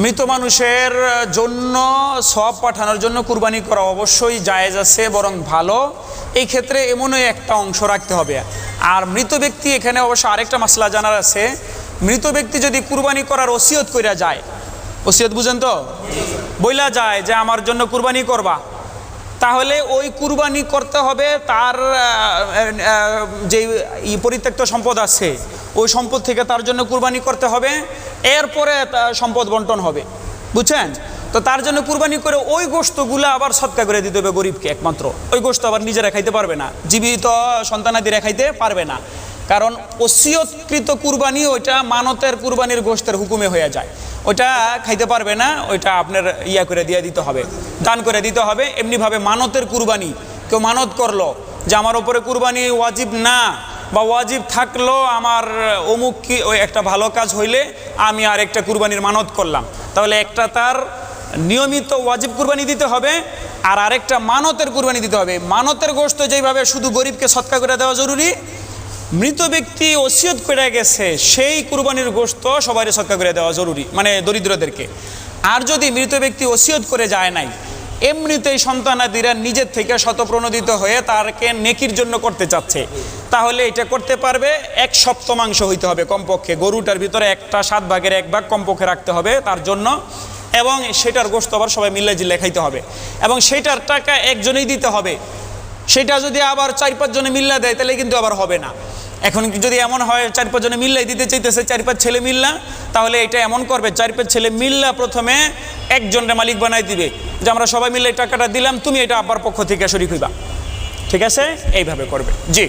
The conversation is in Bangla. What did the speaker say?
মৃত মানুষের জন্য সব পাঠানোর জন্য কুরবানি করা অবশ্যই জায়েজ আছে, বরং ভালো। এই ক্ষেত্রে এমনই একটা অংশ রাখতে হবে। আর মৃত ব্যক্তি এখানে অবশ্য আরেকটা মশলা জানার আছে। মৃত ব্যক্তি যদি কুরবানি করার ওসিয়ত কইরা যায়, ওসিয়ত বুঝেন তো? বইলা যায় যে, আমার জন্য কুরবানি করবা। তাহলে ওই কুরবানি করতে হবে তার যে পরিত্যক্ত সম্পদ আছে, ওই সম্পদ থেকে তার জন্য কুরবানি করতে হবে, এরপরে সম্পদ বন্টন হবে। বুঝছেন? তো তার জন্য কুরবানি করে ওই গোস্তগুলো আবার সৎকা করে দিতে হবে গরিবকে একমাত্র। ওই গোস্ত আবার নিজেরা খাইতে পারবে না, জীবিত সন্তানাদিরা খাইতে পারবে না। কারণ ওসিয়তকৃত কুরবানি ওইটা মানতের কুরবানির গোস্তের হুকুমে হয়ে যায়। ওইটা খাইতে পারবে না, ওইটা আপনার ইয়া করে দিয়ে দিতে হবে, দান করে দিতে হবে। এমনিভাবে মানতের কুরবানি, কেউ মানত করল যে আমার ওপরে কুরবানি ওয়াজিব না বা ওয়াজিব থাকল আমার অমুক কি ওই একটা ভালো কাজ হইলে আমি আর একটা কুরবানির মানত করলাম। তাহলে একটা তার নিয়মিত ওয়াজিব কুরবানি দিতে হবে আর আরেকটা মানতের কুরবানি দিতে হবে। মানতের গোস্ত যেইভাবে শুধু গরিবকে সৎকা করে দেওয়া জরুরি মৃত ব্যক্তি ওসিয়ত করে গেছে, সেই কুরবানির গোস্ত সবাই সৎকা করে দেওয়া জরুরি মানে দরিদ্রদেরকে। আর যদি মৃত ব্যক্তি ওসিয়ত করে যায় নাই, এমনিতেই সন্তানাদিরা নিজের থেকে শতপ্রণোদিত হয়ে তারকে নেকির জন্য করতে চাচ্ছে। তাহলে এটা করতে পারবে, এক সপ্তমাংশ হইতে হবে কমপক্ষে, গরুটার ভিতরে একটা সাত ভাগের এক ভাগ কমপক্ষে রাখতে হবে তার জন্য, এবং সেটার গোস্ত আবার সবাই মিলে জিল্লে খাইতে হবে। এবং সেটার টাকা একজনেই দিতে হবে। সেটা যদি আবার চার পাঁচজনে মিল্লা দেয়, তাহলে কিন্তু আবার হবে না। এখন যদি এমন হয়, চার পাঁচজনে মিল্লাই দিতে চাইতেছে, চার পাঁচ ছেলে মিল্লা, তাহলে এটা এমন করবে, চার পাঁচ ছেলে মিল্লা প্রথমে একজনের মালিক বানাই দিবে, যে আমরা সবাই মিলে টাকাটা দিলাম, তুমি এটা আব্বার পক্ষ থেকে শরিক হইবা। ঠিক আছে? এইভাবে করবে। জি।